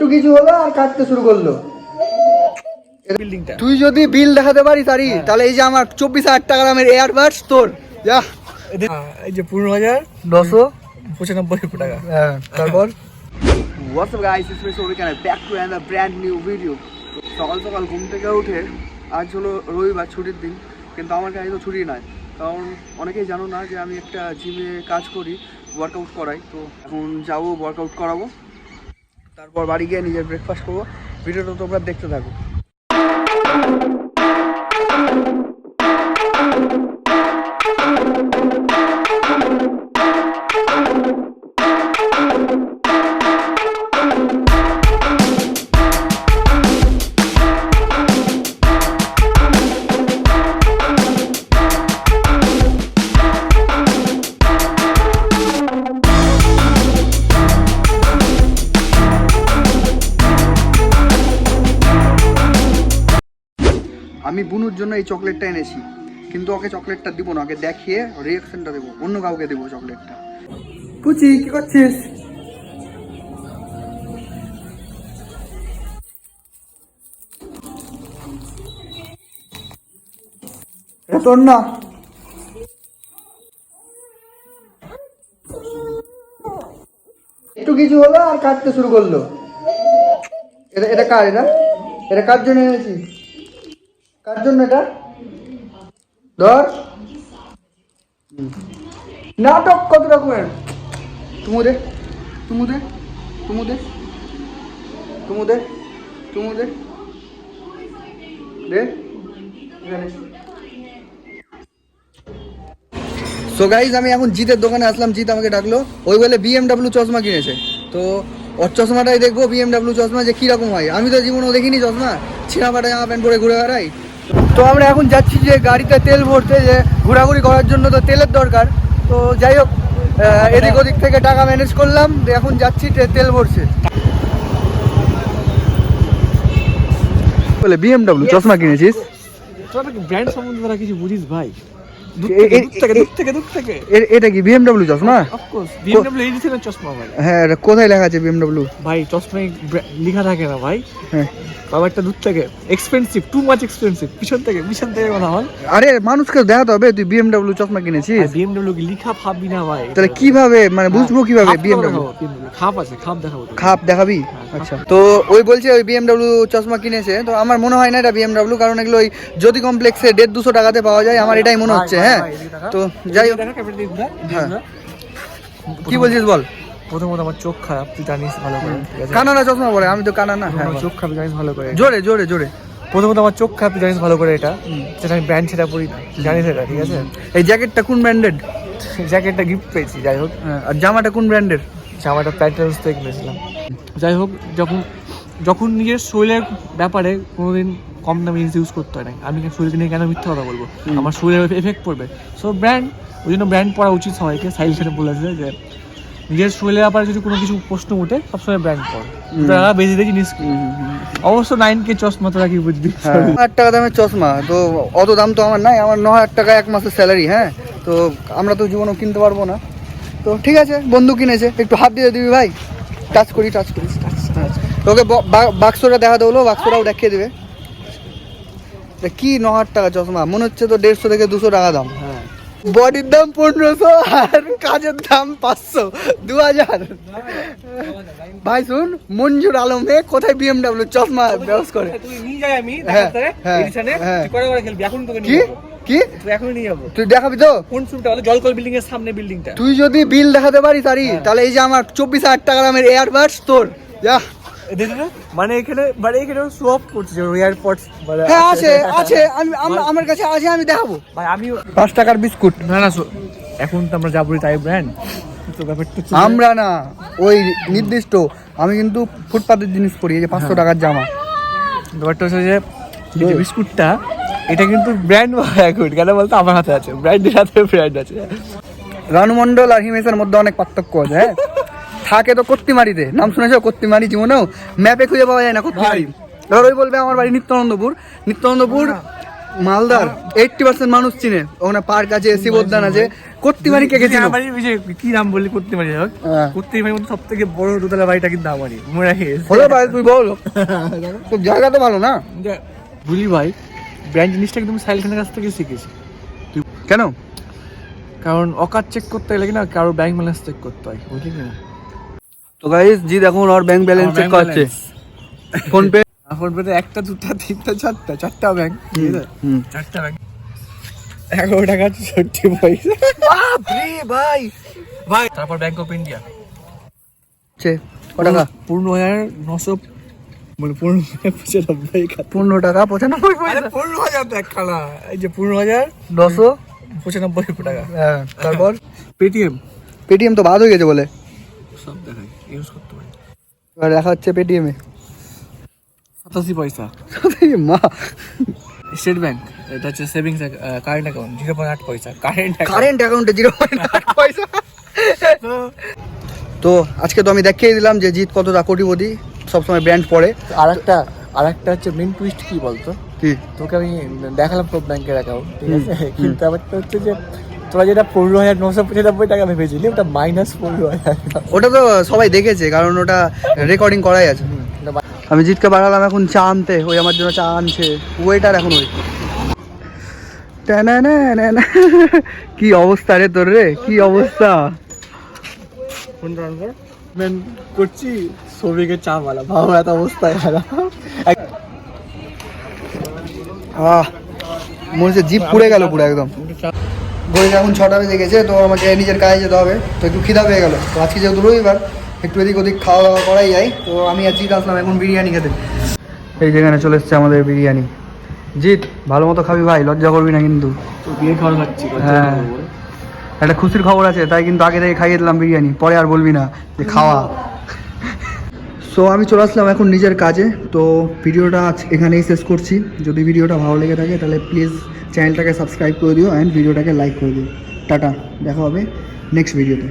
একটু কিছু হলো আর কাটতে শুরু করল। তুই যদি বিল দেখাতে পারিস আরি তাহলে এই যে আমার চব্বিশ হাজার টাকা দামের এয়ারবাডস তোর যা। এই যে পনেরো হাজার নশো পঁচানব্বই টাকা। হ্যাঁ তারপর? What's up guys, it's me and I'm back to another brand new video. সকাল সকাল ঘুম থেকে উঠে আজ হলো রবিবার ছুটির দিন কিন্তু আমার কাছে তো ছুটি নয় কারণ অনেকেই জানো না যে আমি একটা জিমে কাজ করি ওয়ার্কআউট করাই। তো এখন যাব ওয়ার্কআউট করাবো। তারপর বাড়ি গিয়ে নিজের ব্রেকফাস্ট করব। ভিডিওটা তোমরা দেখতে থাকো। আমি বুনুর জন্য এই চকলেটটা এনেছি। কিন্তু ওকে চকলেটটা দিব না, ওকে দেখিয়ে রিয়াকশনটা দেবো, অন্য কাউকে দেবো চকলেটটা। পুচি, কি করছিস? তোর না। একটু কিছু হলো আর কাটতে শুরু করল। এটা এটা কার এটা? এটা কার জন্য এনেছি কার জন্য এটা? ধর। নাটক কত রকমের? তুমু দে তুমু দে তুমু দে তুমু দে তুমু দে। দে সো গাইজ আমি এখন জিতের দোকানে আসলাম জিত আমাকে ডাকলো। ওই বলে বিএমডাব্লিউ চশমা কিনেছে। তো ওর চশমাটাই দেখব বিএমডাব্লিউ চশমা যে কীরকম হয়। আমি তো জীবনেও দেখিনি চশমা। ছিঁড়া ফাটা জামা প্যান্ট পরে ঘুরে বেড়াই। তো আমরা এখন যাচ্ছি যে গাড়িতে তেল ভরতে যে ঘোরাঘুরি করার জন্য তো তেলের দরকার। তো যাই হোক এদিক ওদিক থেকে টাকা ম্যানেজ করলাম এখন যাচ্ছি তেল ভরছে। বলে বিএমডাব্লিউ চশমা কিনেছিস? ব্র্যান্ড সম্বন্ধে তোরা কিছু বুঝিস ভাই? এটা কি বিএমডাব্লিউ চশমা? চশমা ভাই। হ্যাঁ কোথায় লেখা আছে বিএমডাব্লিউ ভাই চশমায় লেখা থাকে না ভাই। হ্যাঁ। বাবারটা দূর থেকে। এক্সপেন্সিভ টু মাচ এক্সপেন্সিভ পিছন থেকে পিছন থেকে কথা বল। আরে মানুষকে দেখাতে হবে তুই বিএমডাব্লিউ চশমা কিনেছিস? বিএমডব্লিউ কি লিখা ভাববি না ভাই। তাহলে কীভাবে মানে বুঝব কীভাবে খাপ বিএমডাব্লিউ আছে খাপ দেখাবো খাপ দেখাবি? আচ্ছা। তো ওই বলছে ওই বিএমডাব্লিউ চশমা কিনেছে তো আমার মনে হয় না এটা বিএমডাব্লিউ কারণ এগুলো ওই জ্যোতি কমপ্লেক্সে দেড় দুশো টাকাতে পাওয়া যায় আমার এটাই মনে হচ্ছে হ্যাঁ। তো যাই হোক। হ্যাঁ। কি বলছিস বল? প্রথমত আমার চোখ খারাপ তুই জানিস ভালো করে ঠিক আছে? কানা না চশমা পরে আমি তো কানা না হ্যাঁ। চোখ খারাপ জানিস ভালো করে। জোরে জোরে জোরে। প্রথমত আমার চোখ খারাপ জানিস ভালো করে এটা। সেটা আমি ব্র্যান্ড সেটা পরি জানিস এটা ঠিক আছে? এই জ্যাকেটটা কোন ব্র্যান্ডেড জ্যাকেটটা গিফট পেয়েছি যাই হোক। আর জামাটা কোন ব্র্যান্ডের জামাটা প্যাটার্নস থেকে কিনেছিলাম। যাই হোক যখন যখন নিজের শরীরের ব্যাপারে কোনোদিন কম দামে জিনিস ইউজ করতে হয় না আমি শরীরকে নিয়ে কেন মিথ্যা কথা বলব? আমার শরীরের এফেক্ট পড়বে। সো ব্র্যান্ড ওই জন্য ব্র্যান্ড পড়া উচিত সবাইকে। সাইল সেটা বলেছে যে নিজের শরীরের ব্যাপারে যদি কোনো কিছু প্রশ্ন ওঠে সবসময় ব্র্যান্ড পড়। তারা বেশি দিয়ে জিনিস অবশ্য নাইন কে চশমা তো কি বুঝবি হ্যাঁ হাজার টাকা দামের চশমা। তো অত দাম তো আমার নাই। আমার ন হাজার টাকা এক মাসের স্যালারি হ্যাঁ? তো আমরা তো জীবনেও কিনতে পারব না। তো ঠিক আছে বন্ধু কিনেছে। একটু হাত দিয়ে দিবি ভাই। টাচ করি টাচ করি। তোকে বাক্সটা দেখা দেবো বাক্সটাও দেখিয়ে দেবে। কি ন হাজার টাকা চশমা? মনে হচ্ছে তো দেড়শো থেকে দুশো টাকা দাম। হ্যাঁ বডির দাম পনেরোশো আর কাজের দাম পাঁচশো। দু হাজার। ভাই শুন মঞ্জুর আলমে কোথায় বিএমডাব্লিউ চশমা ব্যবস্থা করে। হ্যাঁ, হ্যাঁ, হ্যাঁ। কি? কি? তুই দেখাবি তো? কোন জলকল বিল্ডিং এর সামনে বিল্ডিংটা তুই যদি বিল দেখাতে পারিস আরি তাহলে এই যে আমার চব্বিশ হাজার টাকা দামের এয়ারবাডস তোর। যা। মানে এখানে মানে এখানে অফ করছে এয়ারপডস মানে হ্যাঁ আছে আছে আমি আমার কাছে আছে আমি দেখাবো। ভাই আমিও পাঁচ টাকার বিস্কুট। না না এখন তো আমরা যাব তাই ব্র্যান্ড আমরা না ওই নির্দিষ্ট আমি কিন্তু ফুটপাতের জিনিস পরি এই যে পাঁচশো টাকার জামা। ব্যাপারটা হচ্ছে যে যে বিস্কুটটা এটা কিন্তু ব্র্যান্ড এখন কেন বলতো? আমার হাতে আছে। ব্র্যান্ডের হাতে ব্র্যান্ড আছে। রানু মন্ডল আর হিমেশের মধ্যে অনেক পার্থক্য আছে হ্যাঁ? থাকে তো কত্তিমারিতে। নাম শুনেছো কত্তিমারি জীবনেও ম্যাপে খুঁজে পাওয়া যায় না কত্তিমারি। এবার ওই বলবে আমার বাড়ি নিত্যানন্দপুর। নিত্যানন্দপুর মালদার এইটটি পার্সেন্ট মানুষ চিনে। ওখানে পার্ক আছে এসি বোদ্দান আছে। কর্তিবাড়ি কে গেছিল কি নাম বললি করতে পারি হোক হ্যাঁ। করতে মধ্যে সব থেকে বড় দোতলা বাড়িটা কিন্তু আমারই মনে রাখিস হলো ভাই তুই বল। তোর জায়গা তো ভালো না? বুঝলি ভাই ব্র্যান্ড জিনিসটা কিন্তু সাইল খানের কাছ থেকে শিখেছি। কেন? কারণ অকার চেক করতে গেলে কিনা কারও ব্যাংক ব্যালেন্স চেক করতে হয় বুঝলি কি না? তো গাইস জি দেখুন ওর ব্যাংক ব্যালেন্স চেক করছে। ফোন পে ফোন পেতে একটা দুটা তিনটা চারটা চারটা ব্যাংক হুম চারটা ব্যাংক এগারো টাকা চৌষট্টি পয়সা ভাই। ভাই। তারপর ব্যাংক অফ ইন্ডিয়া চে টাকা? পনেরো হাজার নশো মানে পনেরো হাজার পঁচানব্বই পনেরো টাকা পঁচানব্বই পয়সা? পনেরো হাজার দেখ খালা। এই যে পনেরো হাজার নশো? পঁচানব্বই টাকা। হ্যাঁ। তারপর পেটিএম পেটিএম তো বাদ হয়ে গেছে বলে। সব দেখাই। ইউজ করতে পারি। এবার দেখা হচ্ছে পেটিএমে সাতাশি পয়সা। মা। স্টেট ব্যাংক এটা হচ্ছে savings current account zero point আট পয়সা। কারেন্ট কারেন্ট অ্যাকাউন্টে জিরো পয়সা। তো আজকে তো আমি দেখিয়ে দিলাম যে জিৎ কতটা কোটিপতি সবসময় ব্র্যান্ড পড়ে। আর একটা আর একটা হচ্ছে মেন টুইস্ট কি বলতো? কি? তোকে আমি দেখালাম তোর ব্যাংকের অ্যাকাউন্ট ঠিক আছে? কিন্তু ব্যাপারটা হচ্ছে যে তোরা যেটা পনেরো হাজার নশো পঁচানব্বই টাকা ভেবেছিলি ওটা মাইনাস পনেরো হাজার। ওটা তো সবাই দেখেছে কারণ ওটা রেকর্ডিং করাই আছে। আমি জিতকে বাড়ালাম এখন চা আনতে ওই আমার জন্য চা আনছে। ওয়েটার এখন ওই। কি অবস্থা রে তোর রে? কি অবস্থা? মেন করছি সবিকে চা মালা ভাবো এত অবস্থায় আহ মনে হচ্ছে জিপ পুড়ে গেল পুরো একদম। ঘড়িতে এখন ছটা বেজে গেছে তো আমাকে নিজের কাজে যেতে হবে তো একটু খিদা পেয়ে গেল। তো আজকে যেহেতু রবিবার একটু এদিক ওদিক খাওয়া দাওয়া করাই যায় তো আমি আর জিৎ আসলাম এখন বিরিয়ানি খেতে। এই যেখানে চলে এসছে আমাদের বিরিয়ানি। জিৎ ভালো মতো খাবি ভাই লজ্জা করবি না কিন্তু। হ্যাঁ। একটা খুশির খবর আছে তাই কিন্তু আগে থেকে খাইয়ে দিলাম বিরিয়ানি পরে আর বলবি না যে খাওয়া। সো আমি চলে আসলাম এখন নিজের কাজে। তো ভিডিওটা আজ এখানেই শেষ করছি। যদি ভিডিওটা ভালো লেগে থাকে, তাহলে প্লিজ চ্যানেলটাকে সাবস্ক্রাইব করে দিও অ্যান্ড ভিডিওটাকে লাইক করে দিও। টাটা, দেখা হবে নেক্সট ভিডিওতে